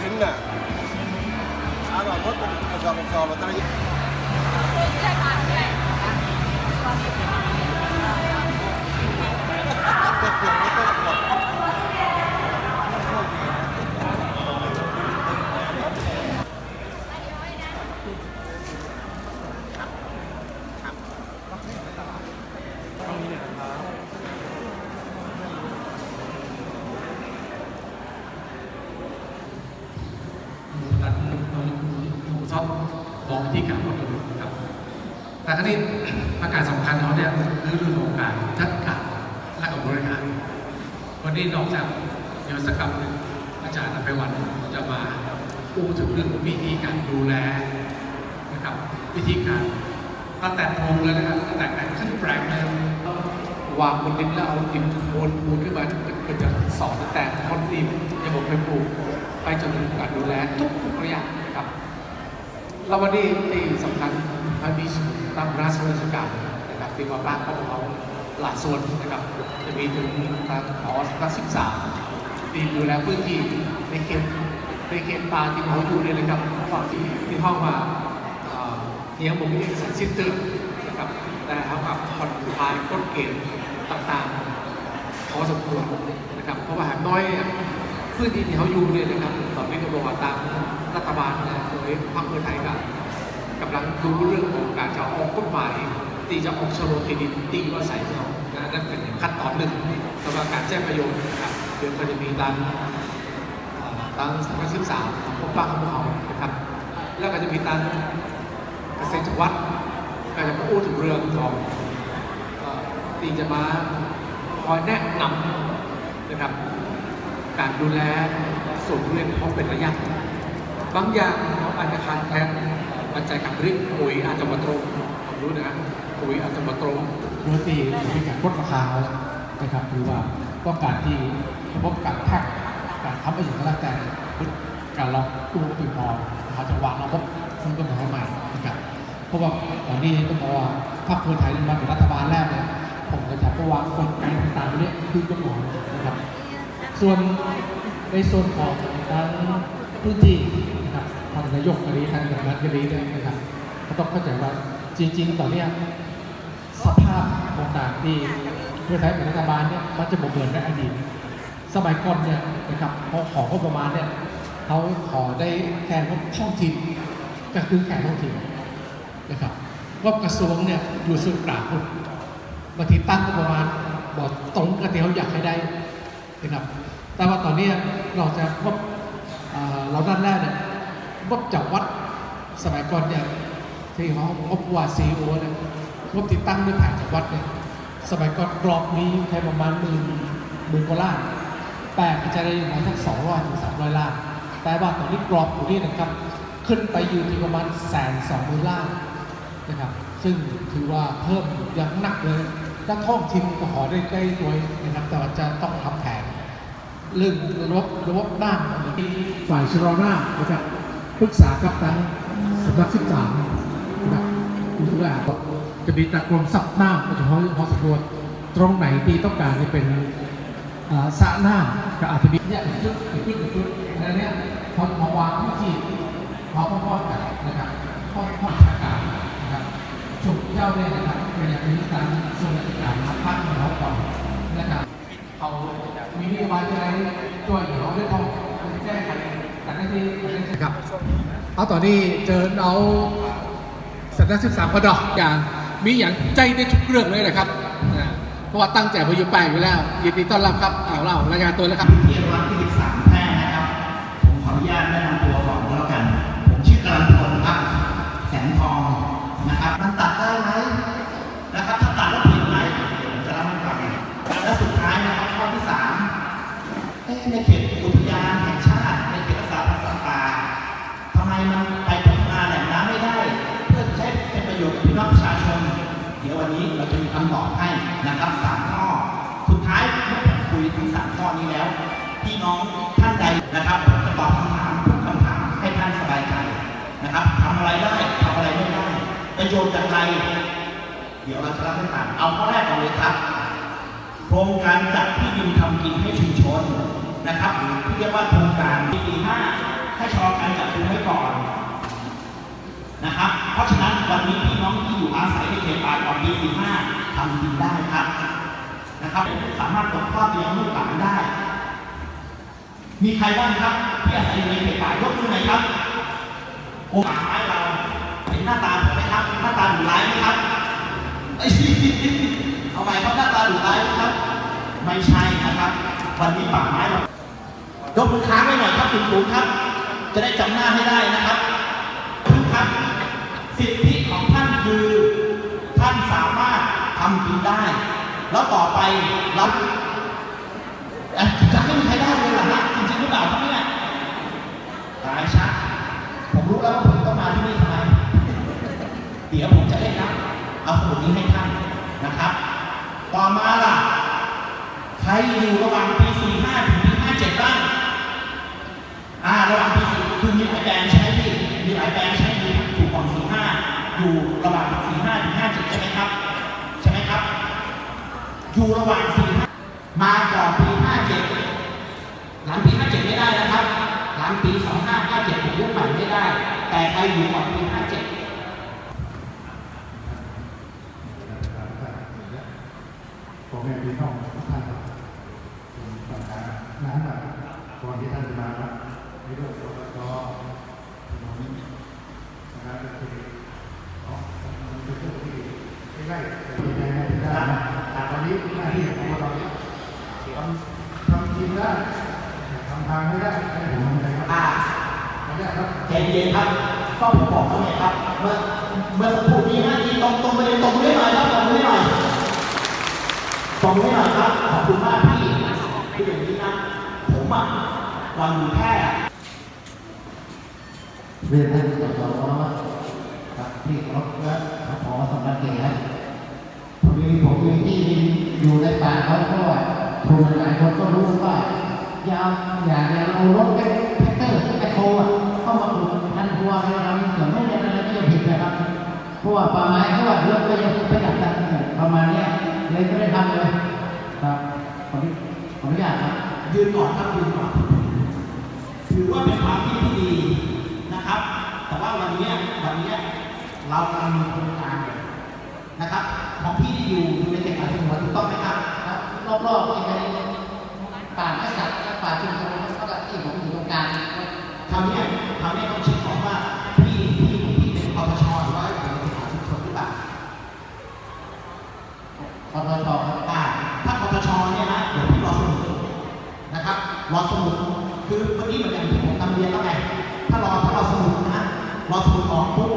จะมันจะสิน แต่ครั้นี้ประกาศสำคัญเขาเนี่ยคือเรื่องของการจัดการและกับบริการวันนี้นอกจากเดี๋ยวสักคำหนึ่งอาจารย์อภิวัตจะมาพูดถึงเรื่องวิธีการดูแลนะครับวิธีการตั้งแต่โรงเลยนะครับตั้งแต่การขึ้นแปลงเลยวางบนดินแล้วเอาดินโคนปูนขึ้นมาก็จะสอนตั้งแต่คนดินระบบไฟปลูกไปจนถึงการดูแลทุกๆระยะนะครับแล้ววันนี้ที่สำคัญมันมีตามราชราชการนะครับที่ว่าบ้านของเราหลายส่วนนะครับจะมีถึงทางหอรักศึกษาที่ดูแลพื้นที่ในเขตในเขตป่าที่เขาอยู่เนี่ยนะครับฝั่งที่ที่ห้องมาเฮียผมเองสิ้นเตือนนะครับแต่เขากับผ่อนคลายกฎเกณฑ์ต่างๆพอสมควรนะครับเพราะว่าหากน้อยพื้นที่ที่เขาอยู่เนี่ยนะครับตอนนี้ก็บอกว่าตามรัฐบาลนะโดยพรรคเพื่อไทยกับำลังดูเรื่องของการจะออกกฎหมายที่จะออกโฉนดที่ดินตีว่าใส่เขานะนั่นเป็นขั้นตอนหนึ่งสำหรับการแจ้งประโยชน์นะครับเดี๋ยวก็จะมีตามเอ่อตามสำนักศึกษาของพวกบ้าของเขานะครับแล้วก็จะมีตามเกษตรจังหวัดก็จะพูดถึงเรื่องของเอ่อที่จะมาคอยแนะนำนะครับ การดูแลส่วนเรื่องเขาเป็นระยะบางอย่างเราอาจจะขาดแคลน ปัจจัยการผลิตปุ๋ยอาจจะมาตรงผมรู้นะปุ๋ยอาจจะมาตรงโดยที่มีการลดราคาเอานะครับหรือว่าต้องการที่ระบการแพ็คการทำให้ถึงก็แล้วแต่การลองตู้ปีพอเขาจะวางระบบซึ่งก็หมายใหม่นะครับเพราะว่าตอนนี้ต้องบอกว่าพรรคเพื่อไทยมาเป็นรัฐบาลแล้วเนี่ยผมก็จะก็วางกลไกต่างๆเนี่ยคือก็หมายนะครับ ส่วนในส่วนของทางพื้นที่นะครับ ทางนายกกรีทางอย่างนั้นกรีเนี่ยนะครับก็ต้องเข้าใจว่าจริง ๆ ตอนเนี้ยสภาพต่างๆที่เพื่อไทยเป็นรัฐบาลเนี่ยมันจะบ่เหมือนในอดีตสมัยก่อนเนี่ยนะครับพอของบประมาณเนี่ยเขาขอได้แค่งบท้องถิ่นก็คือแค่ท้องถิ่นนะครับงบกระทรวงเนี่ยอยู่ส่วนกลางพุ่นบางทีตั้งประมาณบอกตรงกับที่เขาอยากให้ได้นะครับแต่ว่าตอนเนี้ยเราจะงบเอ่อเราด้านแรกเนี่ย งบจากวัดสมัยก่อนเนี่ยที่เขางบว่าซีโอเนี่ยงบติดตั้งด้วยแผนจากวัดเนี่ยสมัยก่อนกรอบนี้แค่ประมาณหมื่นหมื่นกว่าล้านแปลกอาจจะได้ประมาณสักสองร้อยถึงสามร้อยล้าน แต่ว่าตอนนี้กรอบอยู่นี่นะครับ ขึ้นไปอยู่ที่ประมาณแสนสองหมื่นล้านนะครับ ซึ่งถือว่าเพิ่มอย่างหนักเลยถ้าท่องทิมก็ขอได้ได้ด้วยนะครับ แต่ว่าจะต้องทำแผนเรื่องระบบระบบด้านฝ่ายชะลอหน้านะครับ ปรึกษากับทางสำนักศึกษานะครับดูแลจะมีตะกรมซับหน้าโดยเฉพาะเรื่องของสำรวจตรงไหนที่ต้องการจะเป็นสระหน้าก็อาจจะมีเนี่ยเป็นจุดเป็นจุดเป็นจุดแล้วเนี่ยพอมาวางที่ที่พอพ่อๆกันนะครับพ่อพ่อราชการนะครับฉุกเจ้าเนี่ยนะครับเป็นอย่างนี้การส่วนราชการมาพักของเราก่อนนะครับเขามีนโยบายอะไรช่วยเขาด้วยเขาแก้ไข ครับเอาตอนนี้เจอเอาสำนักศึกษาพดอกอย่างมีอย่างใจในทุกเรื่องเลยนะครับเพราะว่าตั้งใจมาอยู่แปลงอยู่แล้วยินดีต้อนรับครับเอาเล่ารายงานตัวแล้วครับ นะครับสามข้อ สุดท้ายเมื่อผมคุยทั้งสามข้อนี้แล้ว พี่น้องท่านใดนะครับผมจะตอบคำถามทุกคำถามให้ท่านสบายใจนะครับทำอะไรได้ทำอะไรไม่ได้ประโยชน์จากไรเดี๋ยวเราจะเล่าให้ฟังเอาข้อแรกก่อนเลยครับ โครงการจัดที่ดินทำกินให้ชุมชนนะครับหรือที่เรียกว่าโครงการปีห้าให้ชอการจัดทุนไว้ก่อนนะครับ เพราะฉะนั้นวันนี้พี่น้องที่อยู่อาศัยในเขตป่าก่อนปี45 ทำกินได้ครับนะครับ สามารถตกทอดไปยังลูกหลานได้ มีใครบ้างครับที่อาศัยอยู่ในเขตป่ายกมือหน่อยครับโอ้ป่าไม้เราเห็นหน้าตาผมไหมครับ หน้าตาดุร้ายไหมครับเอ้ยเอาใหม่ครับหน้าตาดุร้ายไหมครับ ไม่ใช่นะครับ วันนี้ป่าไม้เรายกมือค้างไว้หน่อยครับคุณครูครับ จะได้จำหน้าให้ได้นะครับครับสิทธิของท่านคือำกินได้ แล้วต่อไปราเอ๊ะจะไม่มีใครได้เลยเหรอฮะจริงๆหรือเปล่าครับเนี่ยตายชักผมรู้แล้วว่าผมต้องมาที่นี่ทำไมเดี๋ยวผมจะได้รับเอาสมุดนี้ให้ท่านนะครับ ต่อมาล่ะ ใครอยู่ระหว่างปี45ถึงปี57บ้างอ่าระหว่างปี4คือมีหลายแปลงใช้พี่มีหลายแปลงใช้มีอยู่ก่อน45อยู่ระหว่าง 45 ถึง 57 ใช่ไหมครับ ใช่ไหมครับ อยู่ระหว่าง45มาก่อนปี 57 หลังปี 57 ไม่ได้นะครับ หลังปี 2557ผมยุคใหม่ไม่ได้ แต่ใครอยู่ก่อนปี 57พ่อแม่พี่น้องทุกท่านครับปัญหานั้นแบบก่อนที่ท่านจะมาครับในเรื่องอบตถนนนะครับก็คืออ๋อมันเป็นเรื่องที่ไม่ได้ แต่ตอนนี้หน้าที่ของเราเนี่ยทำทำกินได้ทำทางไม่ได้ให้ผมทำอะไรครับอ่าไม่ได้ครับใจเย็นครับก็ผมบอกแล้วไงครับ เมื่อเมื่อสักครู่นี้นะที่ตรงตรงประเด็นตรงไม่หน่อยครับตรงไม่หน่อยตรงไม่หน่อยครับขอบคุณมากพี่ที่อย่างนี้นะผมอะเราอยู่แค่เรียนท่านสสครับที่เคารพและขอสำนักเกียรติ พอดีผมมีที่ดินอยู่ในป่าเขาก็ทุนหลายคนก็รู้ว่าอย่าเอย่าอย่าเอารถแท็กเตอร์แท็กโคอะเข้ามาปลูกพันธุ์ทัวร์ให้เราเสริมไม่ได้อะไรก็ยังผิดนะครับเพราะว่าป่าไม้เขาว่ารถก็ยังไม่ดับกันประมาณเนี้ยเลยไม่ได้ทำเลยครับขออนุขออนุญาตครับยืนก่อนครับยืนก่อนถือว่าเป็นความคิดที่ดีนะครับ แต่ว่าวันนี้วันนี้เรากำลังมีโครงการ นะครับ ของพี่ที่อยู่อยู่ในเขตป่าสงวนถูกต้องไหมครับครับรอบๆที่ในป่าไม้สักและป่าชุมชนแล้วก็ที่ผมอยู่ตรงกลางคราวเนี้ยคราวเนี้ยต้องเช็คก่อนว่าพี่พี่พี่เป็นปตชหรือว่าอยู่ในสถาชุมชนหรือเปล่าพอชครับอ่าถ้าปตชเนี่ยนะเดี๋ยวพี่รอสมุดนะครับรอสมุดคือเมื่อกี้มันอย่างที่ผมนำเรียนแล้วไงถ้ารอถ้ารอสมุดนะรอสมุดออกปุ๊บ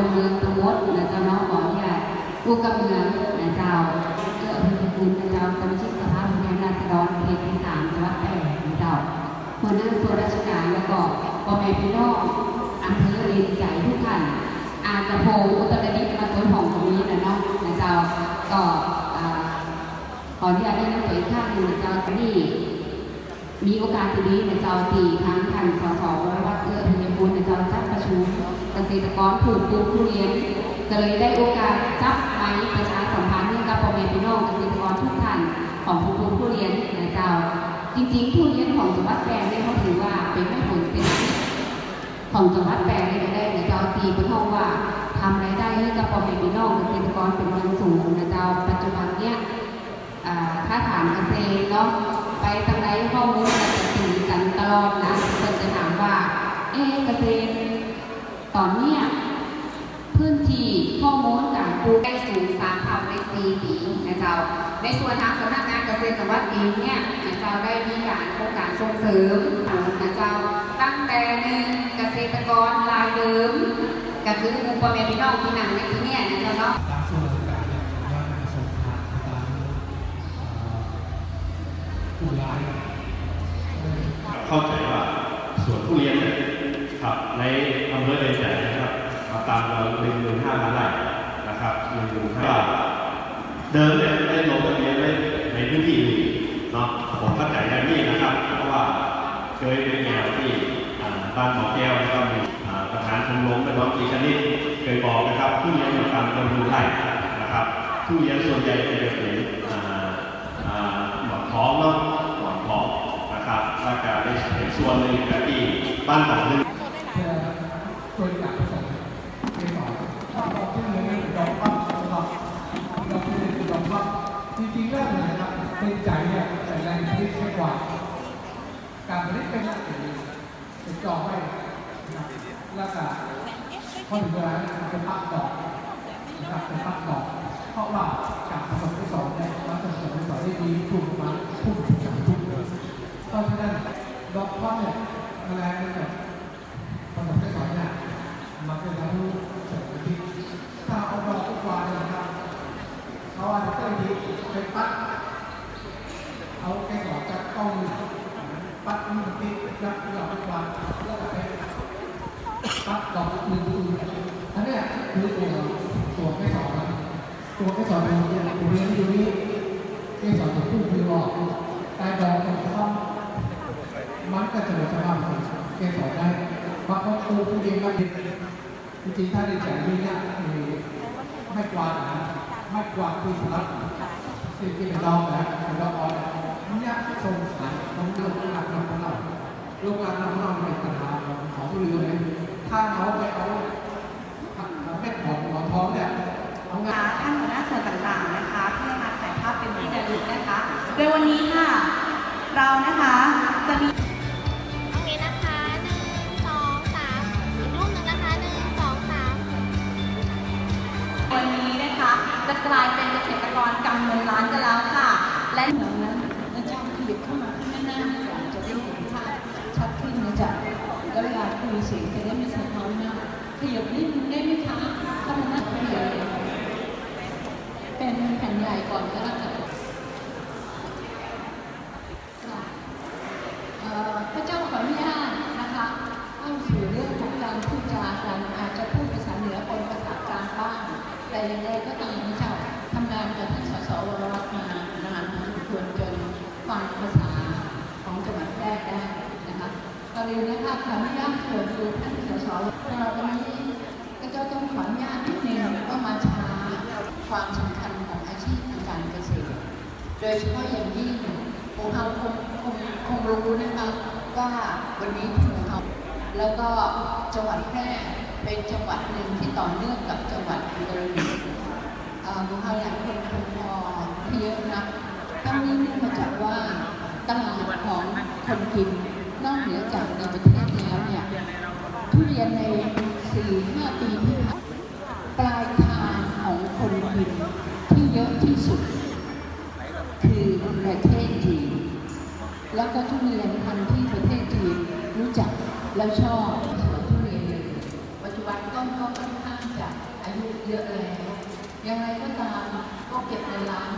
คนเมืองทั้งหมดนะเจ้าน้องขออนุญาตผู้กำเมืองนะเจ้าเอื้ออภิคุณนะเจ้าสมาชิกสภาผู้แทนราษฎรเขตที่สามจังหวัดแพร่นะเจ้าหัวหน้าส่วนราชการแล้วก็พ่อแม่พี่น้องอำเภอเรียนใจทุกท่านอาจจะโพอุตรดิตถ์มาต้นของตรงนี้นะเนาะนะเจ้าก็อ่าขออนุญาตได้นำตัวอีกท่านหนึ่งนะเจ้าที่มีโอกาสที่ดีในเจ้าตีครั้งท่านสสวรวัฒน์เอื้อธัญบุญในเจ้าจัดประชุม ษตรกรผูกปลูกทุเรียนก็เลยได้โอกาสจับไม้ประชาสัมพันธ์ให้กับพ่อแม่พี่น้องเกษตรกรทุกท่านของผูกปลูกทุเรียนในเจ้า จริงๆทุเรียนของจังหวัดแพร่เนี่ยเขาถือว่าเป็นแม่ผลเป็นของจังหวัดแพร่เนี่ยได้ในเจ้าตีเป็นห้องว่าทำรายได้ให้กับพ่อแม่พี่น้องเกษตรกรเป็นเงินสูงในเจ้าปัจจุบันเนี่ยอ่าถ้าถามเกษตรเนาะไปทางไหนข้อมูลมันจะตีกันตลอดนะเพิ่นจะถามว่าเอ๊ะเกษตร ตอนเนี้ยพื้นที่ข้อมูลการปลูกได้สูงสามเท่าในสี่ปีนะเจ้า ในส่วนทางสำนักงานเกษตรจังหวัดเองเนี่ยนะเจ้าได้มีการโครงการส่งเสริมนะเจ้าตั้งแต่หนึ่งเกษตรกรรายเดิมก็คือหมู่พ่อแม่พี่น้องที่นั่งในที่เนี่ยนะเจ้าเนาะตามส่วนราชการเนี่ยว่ามันส่งทางตามผู้ร้ายเข้าใจว่าสวนทุเรียนเนี่ยครับในอำเภอเดน ตามเราหนึ่งหมื่นห้าพันไร่นะครับหนึ่งหมื่นห้าเดิมเนี่ยได้ลงทะเบียนไว้ในพื้นที่อื่นเนาะผมเข้าใจอย่นี้นะครับ เพราะว่าเคยเป็นแนวที่บ้านหมอแก้วแล้วก็มีอ่านชมรมเป็นน้องกีชนิดเคยบอกนะครับทุเรียนของการบำรุงไร่นะครับทุเรียนส่วนใหญ่จะเป็นอ่าอ่าหมอนทองเนาะหมอนทองนะครับแล้วก็ในส่วนหนึ่งก็ที่บ้านหนองลึกเการผลิตเป็นหลักเป็นเป็นจอไว้นะแล้วก็พอถึงเวลาเนี่ยมันจะปักดอกนะครับจะปักดอกเพราะว่าการผสมเกสรเนี่ยมันจะผสมที่สรได้ดีถูกมาทุ่มสามทุ่มเลยเพราะฉะนั้นดอกข้อเนี่ยแมลงมันจะ ผสมได้สองอย่างมันเป็นทั้งเสริมอาทิตย์ถ้าเอาดอกทุกวันนะครับเขาอาจจะต้องดีไปปัดเอาแกงหลอดจากกล้องปัดมัน ติดยับดอกทุกวันแล้วก็ไปปัดดอกอื่นๆอันนี้คือตัวตัวแกงสอนตัวแกงสอนเป็นเรียนเรียนอยู่นี้แกงสอนจะพุ่คือหลอกแต่ดอกมันจะต้องมันก็จะเหลือสภาพของเกสรได้เพราะเขาปูผู้เองก็ดิจริงๆถ้าในแต่นี้เนี่ยไม่กวาดนะไม่กวาดที่สลัดสิ่งที่เป็นดอกนะเป็นดอกอ่อนเนี่ยส่งสารของโรงงานน้ำของเรา โรงงานน้ำของเราเป็นปัญหาของเรือเลยถ้าเขาไปเอาเม็ดของหมอนทองเนี่ยเอางานท่านหัวหน้าส่วนต่างๆนะคะเพื่อมาถ่ายภาพเป็นที่ระลึกนะคะ โดยวันนี้ค่ะ เรานะคะจะมีโอเคนะคะหนึ่งสองสามอีกรูปหนึ่งนะคะหนึ่งสองสามวันนี้นะคะจะกลายเป็นเกษตรกรกำเงินล้านกันแล้ว ขยับนิดนึงได้ไหมคะเข้ามาหน้าขยับเป็นแผ่นใหญ่ก่อนก็แล้วกันพระเจ้าขออนุญาตนะคะเข้าสู่เรื่องของการพูดจากันอาจจะพูดภาษาเหนือปนภาษากลางบ้าง แต่อย่างไรก็ตามนะเจ้าทำงานกับท่านสสวรรัตน์มานานพอสมควรจนฟังภาษาของจังหวัดแพร่ได้นะคะก่อนอื่นะคะขออนุญาตเชิญดูท่านสสวันนี้ โดยเฉพาะอย่างยิ่งหมูเฮาคงคงคงรู้นะคะว่าวันนี้หมูเฮาแล้วก็จังหวัดแพร่เป็นจังหวัดหนึ่งที่ต่อเนื่องกับจังหวัดอุตรดิตถ์เอ่อหมูเฮาหลายคนคงพอที่เยอะนะตั้งนี้เนื่องมาจากว่าตลาดของคนกินนอกเหนือจากในประเทศแล้วเนี่ยทุเรียนในสี่ห้าปีที่ผ่าน แล้วก็ทุเรียนพันธุ์ที่ประเทศจีนรู้จักแล้วชอบสวนทุเรียนปัจจุบันต้นก็ค่อนข้างจะอายุเยอะแล้วยังไงก็ตามก็เก็บในร้าน